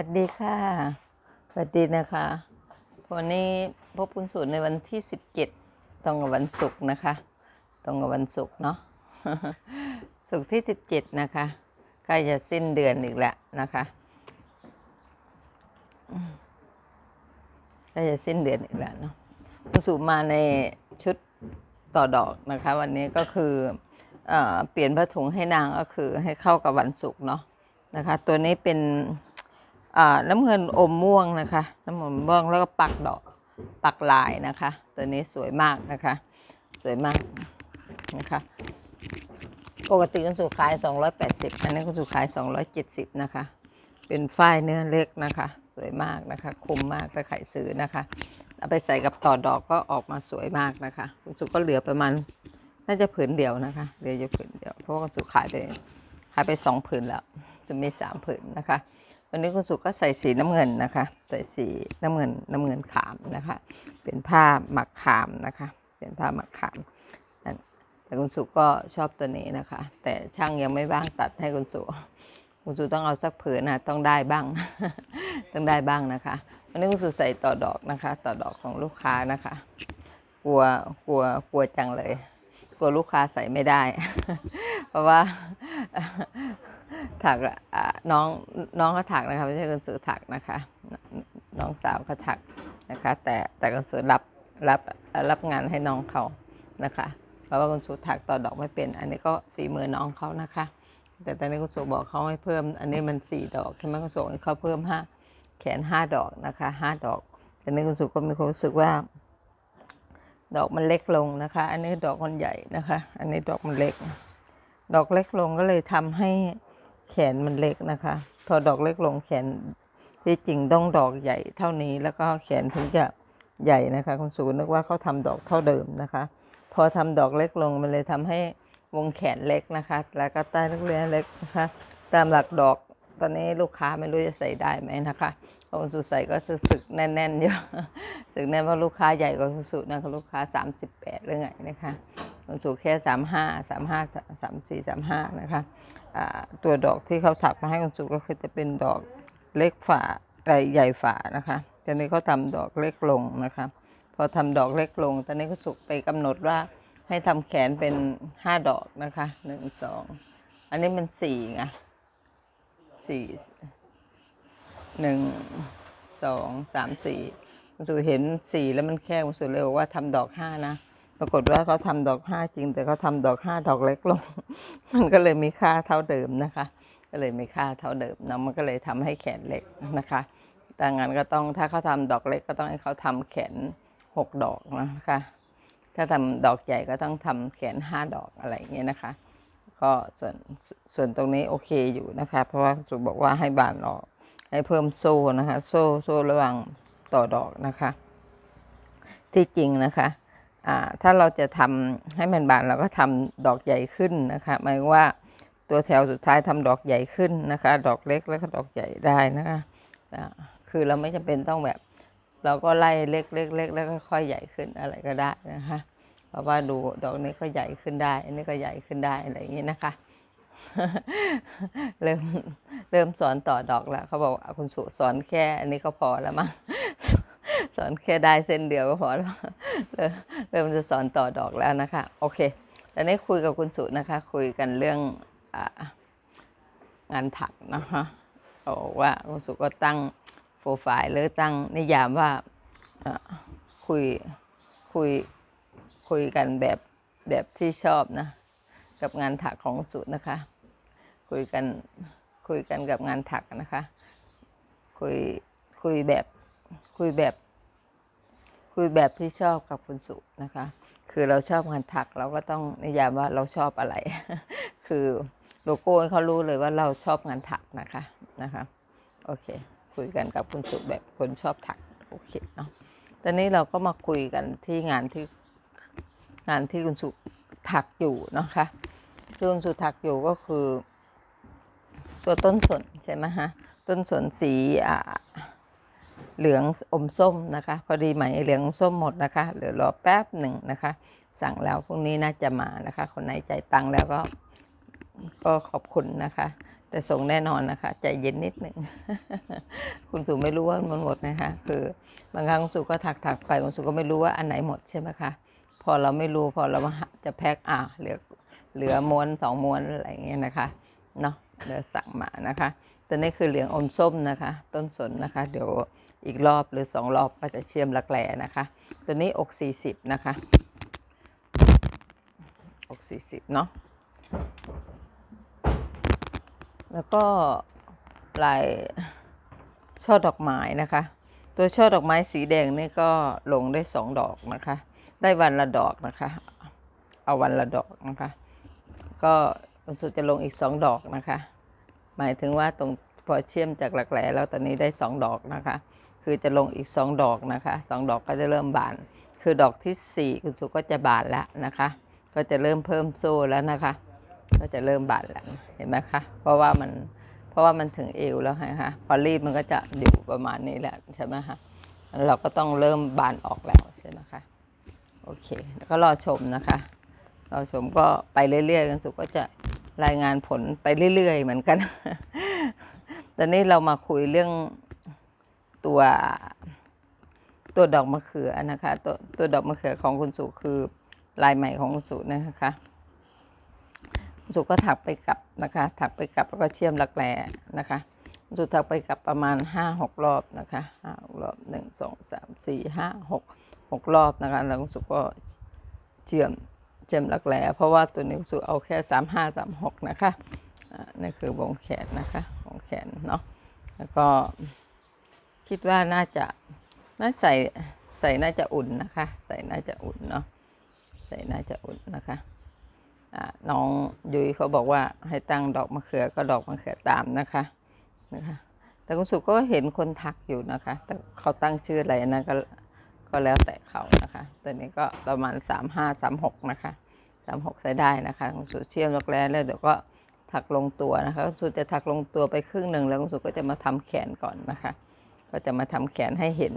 วัสดีค่ะสวัสดีนะคะวันนี้พบคุณสูตรในวันที่17ตรงกับวันศุกร์นะคะ ตรงกับวันศุกร์เนาะศุกร์ที่17นะคะใกล้จะสิ้นเดือนอีกแล้วนะคะใกล้จะสิ้นเดือนอีกแล้วเนาะคุณสูตรมาในชุดต่อดอกนะคะ วันนี้ก็คือเอเปลี่ยนผ้าถุงให้นางก็คือให้เข้ากับวันศุกร์เนาะนะคะ ตัวนี้เป็น น้ำเงินอมม่วงนะคะ น้ำเงินม่วงแล้วก็ปักดอกปักลายนะคะ ตัวนี้สวยมากนะคะ สวยมากนะคะ ปกติคุณสุขาย 280 อันนี้คุณสุขาย 270 นะคะ เป็นฝ้ายเนื้อเล็กนะคะ สวยมากนะคะ คุ้มมากถ้าใครซื้อนะคะเอาไปใส่กับต่อดอกก็ออกมาสวยมากนะคะ คุณสุก็เหลือประมาณน่าจะผืนเดียวนะคะเหลืออยู่ผืนเดียวเพราะว่าคุณสุขายไปขายไปสองผืนแล้ว จะมีสามผืนนะคะ วันนี้คุณสุก็ใส่สีน้ำเงินนะคะ ใส่สีน้ำเงินน้ำเงินขามนะคะ เป็นผ้าหมักขามนะคะ เป็นผ้าหมักขามแต่คุณสุก็ชอบตัวนี้นะคะ แต่ช่างยังไม่ว่างตัดให้คุณสุคุณสุต้องเอาสักผืนนะต้องได้บ้าง ต้องได้บ้างนะคะวันนี้คุณสุใส่ต่อดอกนะคะ ต่อดอกของลูกค้านะคะ กลัวกลัวกลัวจังเลย กลัวลูกค้าใส่ไม่ได้ เพราะว่า ถักอะน้องน้องเขาถักนะคะไม่ใช่คุณสือถักนะคะ น้องสาวเขาถักนะคะ แต่แต่คุณสือรับรับรับงานให้น้องเขานะคะ เพราะว่าคุณสือถักต่อดอกไม่เป็น อันนี้ก็ฝีมือน้องเขานะคะ แต่ตอนนี้คุณสือบอกเขาให้เพิ่ม อันนี้มันสี่ดอกใช่ไหมคุณสือให้เขาเพิ่มห้าแขนห้าดอกนะคะห้าดอกแต่นี้คุณสือก็มีความรู้สึกว่า ดอกมันเล็กลงนะคะ อันนี้ดอกมันใหญ่นะคะ อันนี้ดอกมันเล็ก ดอกเล็กลงก็เลยทำให้ แขนมันเล็กนะคะ พอดอกเล็กลงแขนที่จริงต้องดอกใหญ่เท่านี้แล้วก็แขนถึงจะใหญ่นะคะ คุณสูนึกว่าเขาทำดอกเท่าเดิมนะคะ พอทำดอกเล็กลงมันเลยทำให้วงแขนเล็กนะคะ แล้วก็ใต้นักเรียนเล็กนะคะ ตามหลักดอกตอนนี้ลูกค้าไม่รู้จะใส่ได้ไหมนะคะคุณสุใส่ก็สึกแน่นๆอยู่สึกแน่นเพราะลูกค้าใหญ่กว่าคุณสุนะคะลูกค้า 38หรือไงนะคะ คุณสุแค่สามห้าสามห้าสามสี่สามห้านะคะตัวดอกที่เขาถักมาให้คุณสุก็คือจะเป็นดอกเล็กฝาใหญ่ใหญ่ฝานะคะตอนนี้เขาทำดอกเล็กลงนะคะ พอทำดอกเล็กลง ตอนนี้คุณสุไปกำหนดว่าให้ทำแขนเป็นห้าดอกนะคะหนึ่งสองอันนี้มันสี่ไงสี่หนึ่งสองสามสี่คุณสุเห็นสี่แล้วมันแค่คุณสุเลยบอกว่าทำดอกห้านะ ปรากฏว่าเขาทำดอกห้าจริง แต่เขาทำดอกห้าดอกเล็กลง มันก็เลยมีค่าเท่าเดิมนะคะ ก็เลยมีค่าเท่าเดิมนะมันก็เลยทำให้แขนเล็กนะคะดังนั้นก็ต้องถ้าเขาทำดอกเล็กก็ต้องให้เขาทำแขนหกดอกนะคะ ถ้าทำดอกใหญ่ก็ต้องทำแขนห้าดอกอะไรอย่างเงี้ยนะคะ ก็ส่วนส่วนตรงนี้โอเคอยู่นะคะ เพราะว่าจุบอกว่าให้บานออกให้เพิ่มโซ่นะคะ โซ่โซ่ระหว่างต่อดอกนะคะ ที่จริงนะคะ ถ้าเราจะทำให้มันบานเราก็ทำดอกใหญ่ขึ้นนะคะหมายว่าตัวแถวสุดท้ายทำดอกใหญ่ขึ้นนะคะ ดอกเล็กแล้วก็ดอกใหญ่ได้นะคะคือเราไม่จำเป็นต้องแบบ เราก็ไล่เล็กเล็กเล็กแล้วก็ค่อยใหญ่ขึ้นอะไรก็ได้นะคะ เพราะว่าดูดอกนี้ก็ใหญ่ขึ้นได้ อันนี้ก็ใหญ่ขึ้นได้อะไรอย่างนี้นะคะเริ่มเริ่มสอนต่อดอกแล้วเขาบอกคุณสุสอนแค่ อันนี้ก็พอแล้วมั้ง สอนแค่ได้เส้นเดียวก็พอแล้วเริ่มจะสอนต่อดอกแล้วนะคะ โอเคตอนนี้คุยกับคุณสุนะคะ คุยกันเรื่ององานถักนะคะบอกว่าคุณสุก็ตั้งโปรไฟล์หรือตั้งนิยามว่าคุยคุยคุยกันแบบแบบที่ชอบนะ กับงานถักของคุณสุนะคะ คุยกันคุยกันกับงานถักนะคะ คุยคุยแบบคุยแบบ คุยแบบที่ชอบกับคุณสุนะคะ คือเราชอบงานถักเราก็ต้องนิยามว่าเราชอบอะไร คือโลโก้เขารู้เลยว่าเราชอบงานถักนะคะนะคะโอเค คุยกันกับคุณสุแบบคนชอบถักโอเคเนาะตอนนี้เราก็มาคุยกันที่งานที่งานที่คุณสุถักอยู่นะคะที่คุณสุถักอยู่ก็คือ ตัวต้นสนใช่ไหมฮะต้นสนสีอ่า เหลืองอมส้มนะคะ พอดีไหมเหลืองส้มหมดนะคะเหลือรอแป๊บหนึ่งนะคะ สั่งแล้วพรุ่งนี้น่าจะมานะคะ คนไหนใจตังค์แล้วก็ก็ขอบคุณนะคะ แต่ส่งแน่นอนนะคะ ใจเย็นนิดหนึ่ง คุณสุไม่รู้ว่ามันหมดนะคะ คือบางครั้งคุณสุก็ถักถักไปคุณสุก็ไม่รู้ว่าอันไหนหมดใช่ไหมคะพอเราไม่รู้พอเราาจะแพ็คอะเหลือเหลือม้วนสองม้วนอะไรอย่างเงี้ยนะคะเนาะเหลือสั่งมานะคะแตัวนี้คือเหลืองอมส้มนะคะ ต้นสนนะคะ เดี๋ยว อีกรอบหรือสองรอบก็จะเชื่อมรักแร้นะคะ ตัวนี้อกสี่สิบนะคะอกสี่สิบเนาะแล้วก็ลายช่อดอกไม้นะคะ ตัวช่อดอกไม้สีแดงนี่ก็ลงได้สองดอกนะคะ ได้วันละดอกนะคะ เอาวันละดอกนะคะ ก็วันสุดจะลงอีกสองดอกนะคะ หมายถึงว่าตรงพอเชื่อมจากหลักแหลแล้วตอนนี้ได้สองดอกนะคะ คือจะลงอีกสองดอกนะคะสองดอกก็จะเริ่มบาน คือดอกที่สี่คุณสุก็จะบานแล้วนะคะ ก็จะเริ่มเพิ่มโซ่แล้วนะคะ ก็จะเริ่มบานแล้วเห็นไหมคะเพราะว่ามันเพราะว่ามันถึงเอวแล้วไงคะพอรีดมันก็จะอยู่ประมาณนี้แหละใช่ไหมคะเราก็ต้องเริ่มบานออกแล้วใช่ไหมคะโอเคแล้วก็รอชมนะคะ รอชมก็ไปเรื่อยๆกันสุก็จะรายงานผลไปเรื่อยๆเหมือนกัน ตอนนี้เรามาคุยเรื่อง ตัวตัวดอกมะเขือนะคะ ตัวตัวดอกมะเขือของคุณสุคือลายใหม่ของคุณสุนะคะคุณสุก็ถักไปกลับนะคะ ถักไปกลับแล้วก็เชื่อมรักแร้นะคะคุณสุถักไปกลับประมาณห้าหกรอบนะคะห้ารอบหนึ่งสองสามสี่ห้าหกหกรอบนะคะแล้วคุณสุก็เชื่อมเชื่อมรักแร้เพราะว่าตัวนี้คุณสุเอาแค่สามห้าสามหกนะคะอ่านี่คือวงแขนนะคะวงแขนเนาะแล้วก็ คิดว่าน่าจะน่าใส่ใส่น่าจะอุ่นนะคะ ใส่น่าจะอุ่นเนาะใส่น่าจะอุ่นนะคะน้องยุ้ยเขาบอกว่าให้ตั้งดอกมะเขือก็ดอกมะเขือตามนะคะนะคะ แต่คุณสุก็เห็นคนทักอยู่นะคะ แต่เขาตั้งชื่ออะไรอันนะก็ก็แล้วแต่เขานะคะ ตัวนี้ก็ประมาณสามห้าสามหกนะคะสามหกใช้ได้นะคะคุณสุเชื่อมรักแร้แล้วเดี๋ยวก็ถักลงตัวนะคะคุณสุจะถักลงตัวไปครึ่งหนึ่งแล้วคุณสุก็จะมาทำแขนก่อนนะคะ ก็จะมาทำแขนให้เห็น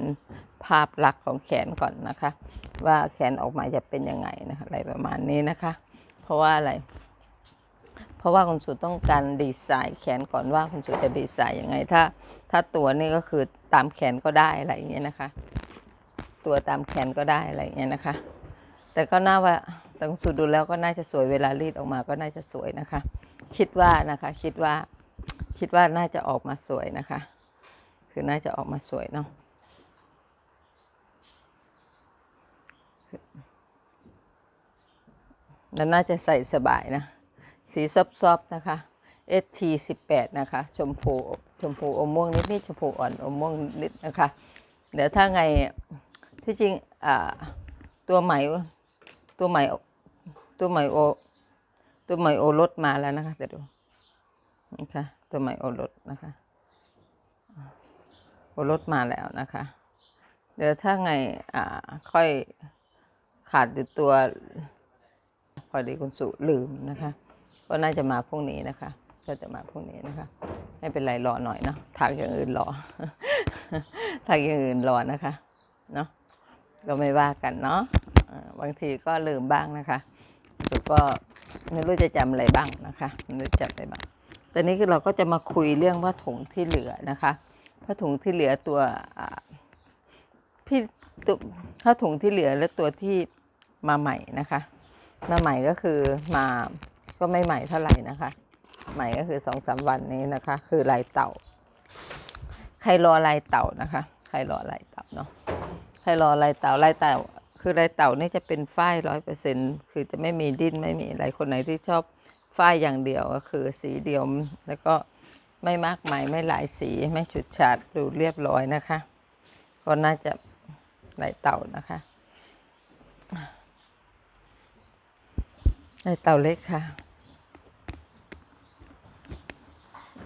ภาพลักษณ์ของแขนก่อนนะคะ ว่าแขนออกมาจะเป็นยังไงนะคะอะไรประมาณนี้นะคะ เพราะว่าอะไร เพราะว่าคุณสุต้องการดีไซน์แขนก่อนว่าคุณสุจะดีไซน์ยังไง ถ้า ถ้าตัวนี่ก็คือตามแขนก็ได้อะไรอย่างเงี้ยนะคะ ตัวตามแขนก็ได้อะไรอย่างเงี้ยนะคะ แต่ก็น่าว่าแต่คุณสุดูแล้วก็น่าจะสวยเวลารีดออกมาก็น่าจะสวยนะคะ คิดว่านะคะ คิดว่า คิดว่าน่าจะออกมาสวยนะคะ คือน่าจะออกมาสวยเนาะแล้วน่าจะใส่สบายนะ สีซอบๆนะคะ ST 18 นะคะ ชมพูชมพูอมม่วงนิดนิดๆชมพูอ่อนอมม่วงนิดนะคะ เดี๋ยวถ้าไงที่จริงตัวใหม่ตัวใหม่ตัวใหม่โอตัวใหม่โอรสมาแล้วนะคะเดี๋ยวดูนะคะตัวใหม่โอรสนะคะ รสมาแล้วนะคะ เดี๋ยวถ้าไงอ่าค่อยขาดอยู่ตัว พอดีคุณสุลืมนะคะ ก็น่าจะมาพรุ่งนี้นะคะ ก็จะมาพรุ่งนี้นะคะไม่เป็นไรรอหน่อยเนาะถักอย่างอื่นรอถักอย่างอื่นรอนะคะเนาะก็ไม่ว่ากันเนาะบางทีก็ลืมบ้างนะคะสุก็ไม่รู้จะจำอะไรบ้างนะคะไม่รู้จำอะไรบ้างตอนนี้คือเราก็จะมาคุยเรื่องผ้าถุงที่เหลือนะคะ ผ้าถุงที่เหลือตัวพี่ตัวผ้าถุงที่เหลือและตัวที่มาใหม่นะคะ มาใหม่ก็คือมาก็ไม่ใหม่เท่าไหร่นะคะ ใหม่ก็คือสองสามวันนี้นะคะ คือลายเต่า ใครรอลายเต่านะคะ ใครรอลายเต่าเนาะใครรอลายเต่าลายเต่า คือลายเต่านี่จะเป็นฝ้ายร้อยเปอร์เซ็นคือจะไม่มีดิ้นไม่มีอะไรคนไหนที่ชอบฝ้ายอย่างเดียวก็คือสีเดียวแล้วก็ ไม่มากมายไม่หลายสีไม่ฉุดฉาดดูเรียบร้อยนะคะ ก็น่าจะไหลเต่านะคะไหลเต่าเล็กค่ะ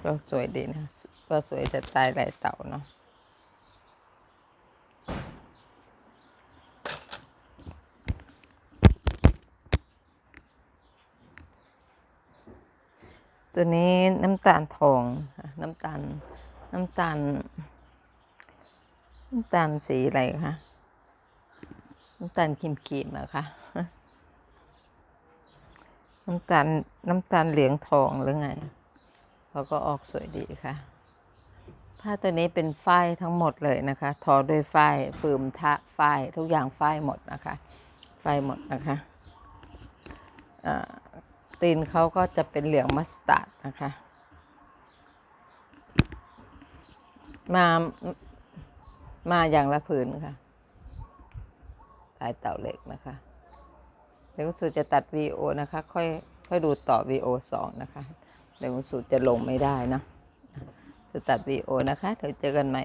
ก็สวยดีนะ ก็สวยจะตายไหลเต่าเนาะ ตัวนี้น้ำตาลทองค่ะน้ำตาลน้ำตาลน้ำตาลสีอะไรคะน้ำตาลครีมๆอะค่ะน้ำตาลน้ำตาลเหลืองทองหรือไงเขาก็ออกสวยดีค่ะผ้าตัวนี้เป็นฝ้ายทั้งหมดเลยนะคะ ทอด้วยฝ้ายฟืมทะฝ้ายทุกอย่างฝ้ายหมดนะคะฝ้ายหมดนะคะอ่า ตีนเขาก็จะเป็นเหลืองมัสตาร์ดนะคะ มามาอย่างละผืนค่ะลายเต่าเหล็กนะคะ เดี๋ยวคุณสูจะตัดวีโอนะคะ ค่อยค่อยดูต่อวีโอสองนะคะ เดี๋ยวคุณสูจะลงไม่ได้นะจะตัดวีโอนะคะเดี๋ยวเจอกันใหม่